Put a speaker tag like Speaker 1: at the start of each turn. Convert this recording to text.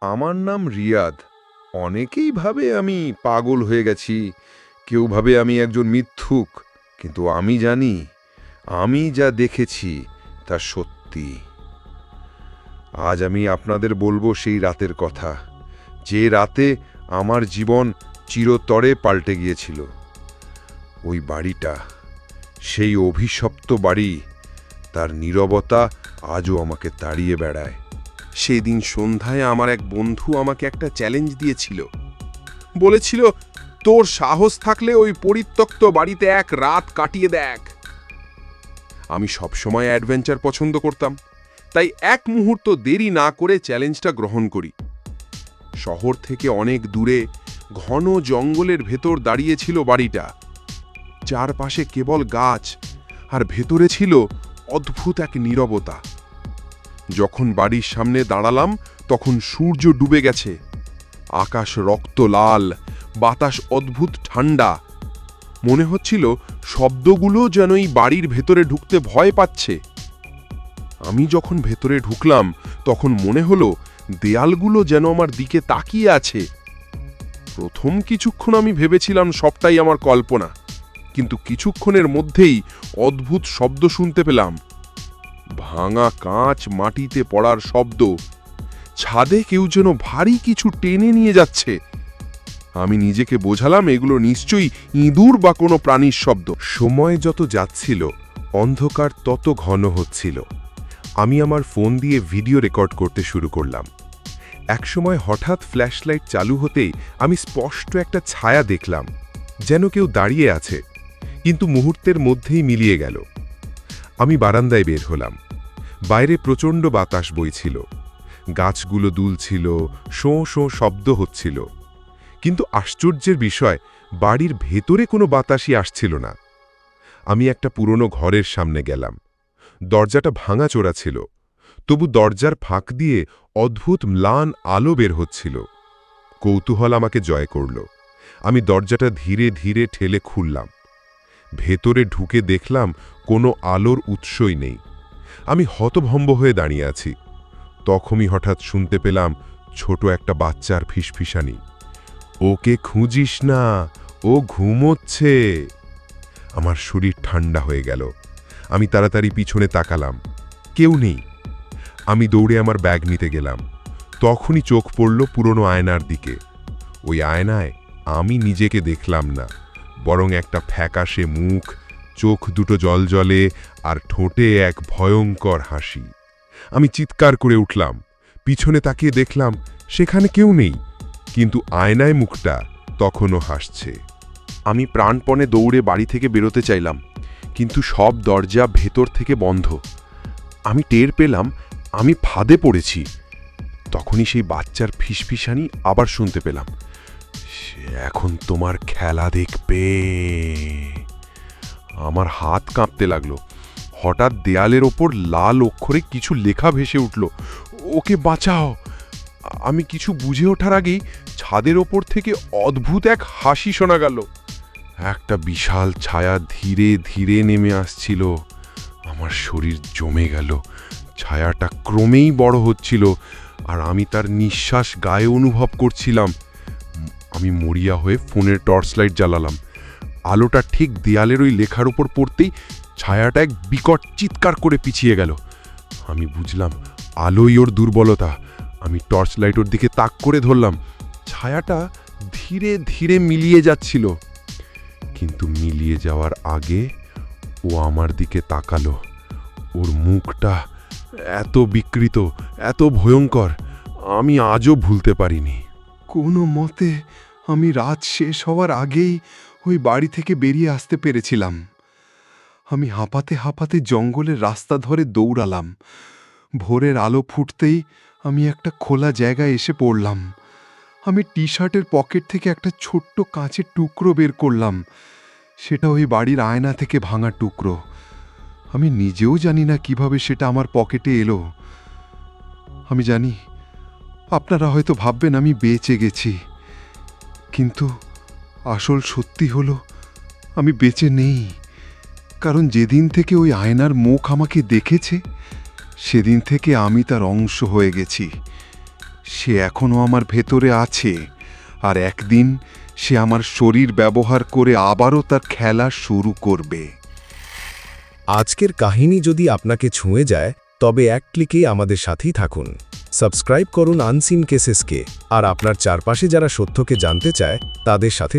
Speaker 1: আমার নাম রিয়াদ। অনেকেই ভাবে আমি পাগল হয়ে গেছি। কেউ ভাবে আমি একজন মিথ্যুক। কিন্তু আমি জানি, আমি যা দেখেছি, তা সত্যি। আজ আমি আপনাদের বলব সেই রাতের কথা। যে রাতে আমার জীবন চিরতরে পাল্টে গিয়েছিল। ওই বাড়িটা, সেই অভিশপ্ত বাড়ি, তার নীরবতা আজও আমাকে তাড়িয়ে বেড়ায়।
Speaker 2: সেদিন সন্ধ্যায় আমার এক বন্ধু আমাকে একটা চ্যালেঞ্জ দিয়েছিল। বলেছিল, তোর সাহস থাকলে ওই পরিত্যক্ত বাড়িতে এক রাত কাটিয়ে দেখ। আমি সবসময় অ্যাডভেঞ্চার পছন্দ করতাম, তাই এক মুহূর্ত দেরি না করে চ্যালেঞ্জটা গ্রহণ করি। শহর থেকে অনেক দূরে ঘন জঙ্গলের ভেতর দাঁড়িয়েছিল বাড়িটা। চারপাশে কেবল গাছ, আর ভেতরে ছিল অদ্ভুত এক নীরবতা। যখন বাড়ির সামনে দাঁড়ালাম, তখন সূর্য ডুবে গেছে। আকাশ রক্ত লাল, বাতাস অদ্ভুত ঠান্ডা। মনে হচ্ছিল শব্দগুলো যেন এই বাড়ির ভেতরে ঢুকতে ভয় পাচ্ছে। আমি যখন ভেতরে ঢুকলাম, তখন মনে হলো দেয়ালগুলো যেন আমার দিকে তাকিয়ে আছে। প্রথম কিছুক্ষণ আমি ভেবেছিলাম সবটাই আমার কল্পনা, কিন্তু কিছুক্ষণের মধ্যেই অদ্ভুত শব্দ শুনতে পেলাম। ভাঙা কাঁচ মাটিতে পড়ার শব্দ। ছাদে কেউ যেন ভারী কিছু টেনে নিয়ে যাচ্ছে। আমি নিজেকে বোঝালাম এগুলো নিশ্চয়ই ইঁদুর বা কোনো প্রাণীর শব্দ।
Speaker 3: সময় যত যাচ্ছিল, অন্ধকার তত ঘন হচ্ছিল। আমি আমার ফোন দিয়ে ভিডিও রেকর্ড করতে শুরু করলাম। একসময় হঠাৎ ফ্ল্যাশলাইট চালু হতেই আমি স্পষ্ট একটা ছায়া দেখলাম, যেন কেউ দাঁড়িয়ে আছে, কিন্তু মুহূর্তের মধ্যেই মিলিয়ে গেল। আমি বারান্দায় বের হলাম। বাইরে প্রচণ্ড বাতাস বইছিল। গাছগুলো দুলছিল, শোঁ শোঁ শব্দ হচ্ছিল। কিন্তু আশ্চর্যের বিষয়, বাড়ির ভেতরে কোনো বাতাসই আসছিল না। আমি একটা পুরনো ঘরের সামনে গেলাম। দরজাটা ভাঙাচোরা ছিল। তবু দরজার ফাঁক দিয়ে অদ্ভুত ম্লান আলো বের হচ্ছিল। কৌতূহল আমাকে জয় করল। আমি দরজাটা ধীরে ধীরে ঠেলে খুললাম। ভেতরে ঢুকে দেখলাম কোনো আলোর উৎসই নেই। আমি হতভম্ব হয়ে দাঁড়িয়ে আছি। তখনই হঠাৎ শুনতে পেলাম ছোট একটা বাচ্চার ফিসফিসানি। ওকে খুঁজিস না, ও ঘুমোচ্ছে। আমার শরীর ঠান্ডা হয়ে গেল। আমি তাড়াতাড়ি পিছনে তাকালাম। কেউ নেই। আমি দৌড়ে আমার ব্যাগ নিতে গেলাম। তখনই চোখ পড়ল পুরনো আয়নার দিকে। ওই আয়নায় আমি নিজেকে দেখলাম না। বরং একটা ফ্যাকাশে মুখ, চোখ দুটো জলজলে আর ঠোঁটে এক ভয়ঙ্কর হাসি। আমি চিৎকার করে উঠলাম, পিছনে তাকিয়ে দেখলাম সেখানে কেউ নেই, কিন্তু আয়নায় মুখটা তখনও হাসছে।
Speaker 2: আমি প্রাণপণে দৌড়ে বাড়ি থেকে বেরোতে চাইলাম, কিন্তু সব দরজা ভেতর থেকে বন্ধ। আমি টের পেলাম আমি ফাঁদে পড়েছি। তখনই সেই বাচ্চার ফিসফিসানি আবার শুনতে পেলাম। এখন তোমার খেলা দেখবে। আমার হাত কাঁপতে লাগল। হঠাৎ দেয়ালের ওপর লাল অক্ষরে কিছু লেখা ভেসে উঠল। ওকে বাঁচাও। আমি কিছু বুঝে ওঠার আগেই ছাদের ওপর থেকে অদ্ভুত এক হাসি শোনা গেল। একটা বিশাল ছায়া ধীরে ধীরে নেমে আসছিল। আমার শরীর জমে গেল। ছায়াটা ক্রমেই বড় হচ্ছিল। আর আমি তার নিঃশ্বাস গায়ে অনুভব করছিলাম। আমি মরিয়া হয়ে ফোনের টর্চ লাইট জ্বালালাম। আলোটা ঠিক দেয়ালের ওই লেখার উপর পড়তেই ছায়াটা এক বিকট চিৎকার করে পিছিয়ে গেল। আমি বুঝলাম, আলোই ওর দুর্বলতা। আমি টর্চ লাইট ওর দিকে তাক করে ধরলাম। ছায়াটা ধীরে ধীরে মিলিয়ে যাচ্ছিল। কিন্তু মিলিয়ে যাওয়ার আগে ও আমার দিকে তাকালো। ওর মুখটা এত বিকৃত, এত ভয়ঙ্কর, আমি আজও ভুলতে পারিনি।
Speaker 4: কোনো মতে আমি রাত শেষ হওয়ার আগেই ওই বাড়ি থেকে বেরিয়ে আসতে পেরেছিলাম। আমি হাঁপাতে হাঁপাতে জঙ্গলের রাস্তা ধরে দৌড়ালাম। ভোরের আলো ফুটতেই আমি একটা খোলা জায়গায় এসে পড়লাম। আমি টি শার্টের পকেট থেকে একটা ছোট্ট কাঁচের টুকরো বের করলাম। সেটা ওই বাড়ির আয়না থেকে ভাঙা টুকরো। আমি নিজেও জানি না কীভাবে সেটা আমার পকেটে এলো। আমি জানি, আপনারা হয়তো ভাববেন আমি বেঁচে গেছি। কিন্তু আসল সত্যি হলো, আমি বেঁচে নেই। কারণ যেদিন থেকে ওই আয়নার মুখ আমাকে দেখেছে, সেদিন থেকে আমি তার অংশ হয়ে গেছি।
Speaker 2: সে এখনও আমার ভেতরে আছে, আর একদিন সে আমার শরীর ব্যবহার করে আবারও তার খেলা শুরু করবে।
Speaker 5: আজকের কাহিনী যদি আপনাকে ছুঁয়ে যায় তবে এক ক্লিকেই আমাদের সাথেই থাকুন। সাবস্ক্রাইব করুন আনসিন কেসেসকে। আর আপনার চারপাশে যারা সত্যকে জানতে চায়, তাদের সাথে